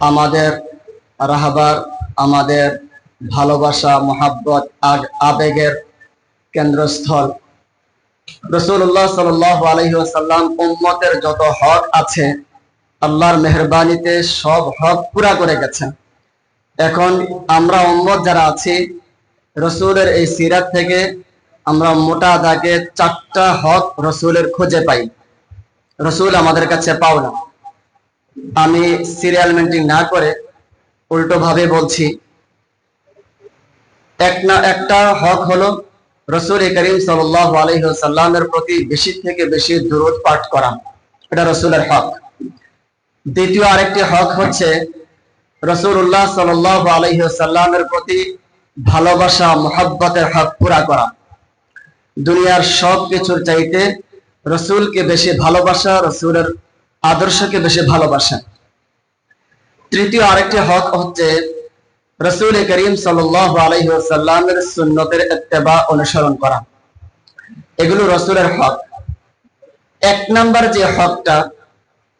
আমাদের রাহবার, আমাদের ভালোবাসা, মোহাব্বত আবেগের কেন্দ্রস্থল। রসুল্লাহ সাল আলহিহাল্লাম উম্মতের যত হক আছে, আল্লাহর মেহরবানিতে সব হক পুরা করে গেছেন। এখন আমরা উম্মত যারা আছি, রসুলের এই সিরাত থেকে আমরা মোটা দাগে চারটা হক রসুলের খুঁজে পাই। রসুল আমাদের কাছে পাও না আমি সিরিয়াল মেন্টিং না করে উল্টো ভাবে বলছি। এক না, একটা হক হলো রসুল করিম সাল্লাহ আলহিহাল্লামের প্রতি বেশি থেকে বেশি দূরত পাঠ করা। এটা রসুলের হক। দ্বিতীয় আরেকটি হক হচ্ছে রসুল্লাহ সাল্লাহ আলহিহাল্লামের প্রতি ভালোবাসা, মোহাব্বতের হক পুরা করা। দুনিয়ার সব কিছুর চাইতে রসুলকে বেশি ভালোবাসা, রসুলের আদর্শকে বেশি ভালোবাসা তৃতীয় আরেকটি হক হচ্ছে রসুল করিম সাল্লামের সুন্নতের ইত্তেবা অনুসরণ করা। এগুলো রসুলের হক। এক নাম্বার যে হকটা,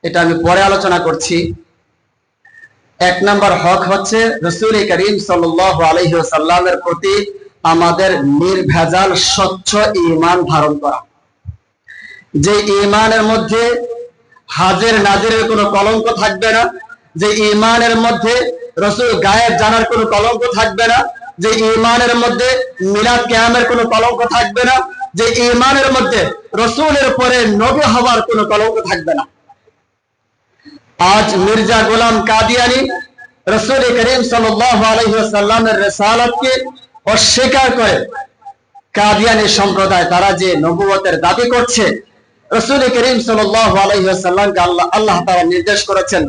এটা আমি পরে আলোচনা করছি। এক নাম্বার হক হচ্ছে রসুল করিম সাল্লামের প্রতি আমাদের নির্ভেজাল, স্বচ্ছ ইমান ধারণ করা। যে ইমানের মধ্যে হাজের নাজের কোনো কলঙ্ক থাকবে না। যে ইমানের মধ্যে রসুল গায়েব জানার কোনো কলঙ্ক থাকবে না। যে ইমানের মধ্যে মিলাদ কেয়ামের কোনো কলঙ্ক থাকবে না। যে ইমানের মধ্যে রসুলের পরে নবী হওয়ার কোনো কলঙ্ক থাকবে না। আজ মির্জা গোলাম কাদিয়ানি রসুল করিম সাল্লামের রেসালতকে অস্বীকার করে। কাদিয়ানি সম্প্রদায় তারা যে নবুয়তের দাবি করছে রসুল করিম সাল্লামকে আল্লাহ আল্লাহ তারা নির্দেশ করেছেন।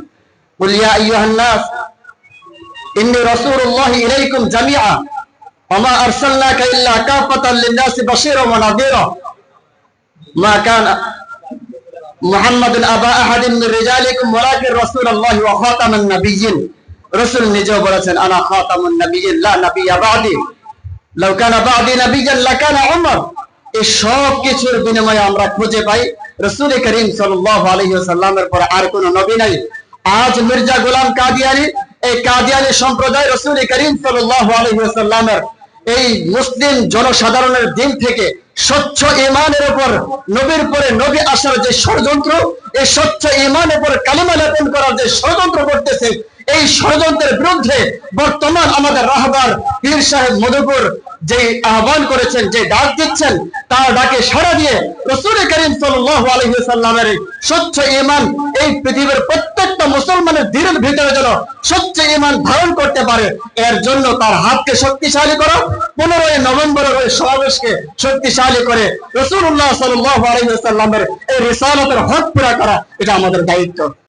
রাসূল নিজেও বলেছেন, আনা খাতামুন নাবিয়্যিন, লা নাবিয়্যা বাদি। লাউ কানা বাদি নাবিয়্যান লাকানা উমর। এই সব কিছুর বিনিময়ে আমরা খুঁজে পাই। রসুল করিম ওয়াসাল্লামের পরে আর কোনো নবী নাই। আজ মির্জা গোলাম কাদিয়ানি, এই কাদিয়ানি সম্প্রদায় রসুল করিম ওয়াসাল্লামের এই মুসলিম জনসাধারণের দিন থেকে স্বচ্ছ ইমানের উপর, নবীর পরে নবী আসার যে ষড়যন্ত্র, এই স্বচ্ছ ইমানের উপর কালিমা লেপন করার যে ষড়যন্ত্র করতেছে, এই ষড়যন্ত্রের বিরুদ্ধে বর্তমান আমাদের রাহবার পীর সাহেব মধুপুর যে আহ্বান করেছেন যে ডাক দিচ্ছেন, তার ডাকে সাড়া দিয়ে রসুল করিম সাল্লামের স্বচ্ছ ইমান এই পৃথিবীর প্রত্যেকটা মুসলমানের দিনের ভিতরে যেন স্বচ্ছ ইমান ধারণ করতে পারে, এর জন্য তার হাতকে শক্তিশালী করো। পনেরোই নভেম্বরের ওই সমাবেশকে শক্তিশালী করে রসুল্লাহ সাল্লাহ আলহিহাল্লামের এই রিসালতের হক পুরা করা, এটা আমাদের দায়িত্ব।